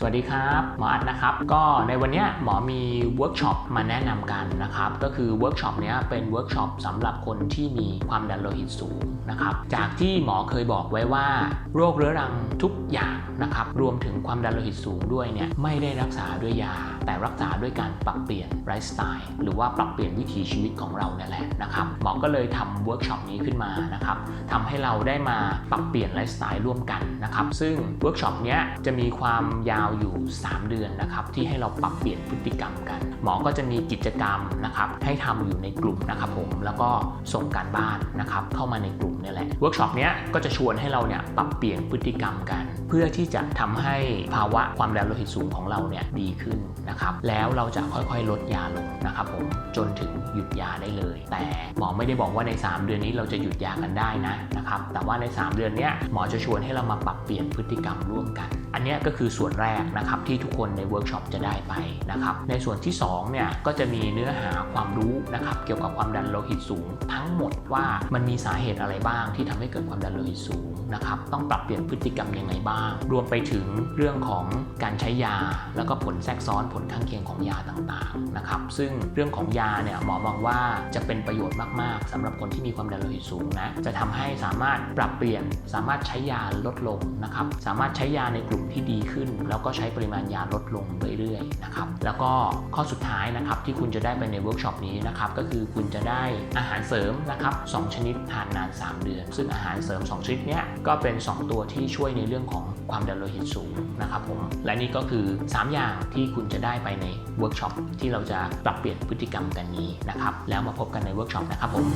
สวัสดีครับหมออัดนะครับก็ในวันนี้หมอมีเวิร์กช็อปมาแนะนำกันนะครับก็คือเวิร์กช็อปนี้เป็นเวิร์กช็อปสำหรับคนที่มีความดันโลหิตสูงนะครับจากที่หมอเคยบอกไว้ว่า โรคเรื้อรังทุกอย่างนะครับรวมถึงความดันโลหิตสูงด้วยเนี่ยไม่ได้รักษาด้วยยา แต่รักษาด้วยการปรับเปลี่ยนไลฟ์สไตล์หรือว่าปรับเปลี่ยนวิถีชีวิตของเราเนี่ยแหละนะครับหมอก็เลยทำเวิร์กช็อปนี้ขึ้นมานะครับทำให้เราได้มาปรับเปลี่ยนไลฟ์สไตล์ร่วมกันนะครับซึ่งเวิร์กช็อปนี้จะมีความยาวอยู่ 3 เดือนนะครับที่ให้เราปรับเปลี่ยนพฤติกรรมกัน หมอก็จะมีกิจกรรมนะครับให้ทำอยู่ในกลุ่มนะครับผมแล้วก็ส่งการบ้านนะครับเข้ามาในกลุ่มนี่แหละเวิร์กช็อปเนี้ยก็จะชวนให้เราเนี่ยปรับเปลี่ยนพฤติกรรมกัน เพื่อที่จะทำให้ภาวะความดันโลหิตสูงของเราเนี่ยดีขึ้นนะครับ แล้วเราจะค่อยๆ ลดยาลงนะครับผมจนถึงหยุดยาได้เลย แต่หมอไม่ได้บอกว่าใน 3 เดือนนี้เราจะหยุดยากันได้นะนะครับแต่ว่าใน 3 เดือนเนี้ยหมอจะชวนให้เรามาปรับเปลี่ยนพฤติกรรมร่วมกัน อันนี้ก็คือส่วนแรกนะครับที่ทุกคนในเวิร์กช็อปจะได้ไปนะครับในส่วนที่2เนี่ยก็จะมีเนื้อหาความรู้นะครับเกี่ยวกับความดันโลหิตสูง ทั้งหมดว่ามันมีสาเหตุอะไรบ้างที่ทำให้เกิดความดันโลหิตสูงนะครับต้องปรับเปลี่ยนพฤติกรรมยังไงบ้างรวมไปถึงเรื่องของการใช้ยา แล้วก็ผลแทรกซ้อนผลข้างเคียงของยาต่างๆนะครับซึ่งเรื่องของยาเนี่ยหมอมองว่าจะเป็นประโยชน์มากๆสำหรับคนที่มีความดันโลหิตสูงนะจะทำให้สามารถปรับเปลี่ยนสามารถใช้ยาลดลงนะครับสามารถใช้ยาในกลุ่มที่ดีขึ้น แล้วก็ใช้ปริมาณยาลดลงเรื่อยๆนะครับแล้วก็ข้อสุดท้ายนะครับที่คุณจะได้ไปในเวิร์กช็อปนี้นะครับก็คือคุณจะได้อาหารเสริมนะครับสองชนิดทานนาน 3 เดือน ซึ่งอาหารเสริม 2 ชนิดเนี้ยก็เป็น 2 ตัวที่ช่วยในเรื่องของความดันโลหิตสูงนะครับผมและนี่ก็คือ 3 อย่างที่คุณจะได้ไปในเวิร์กช็อปที่เราจะปรับเปลี่ยนพฤติกรรมกันนี้นะครับแล้วมาพบกันในเวิร์กช็อปนะครับผม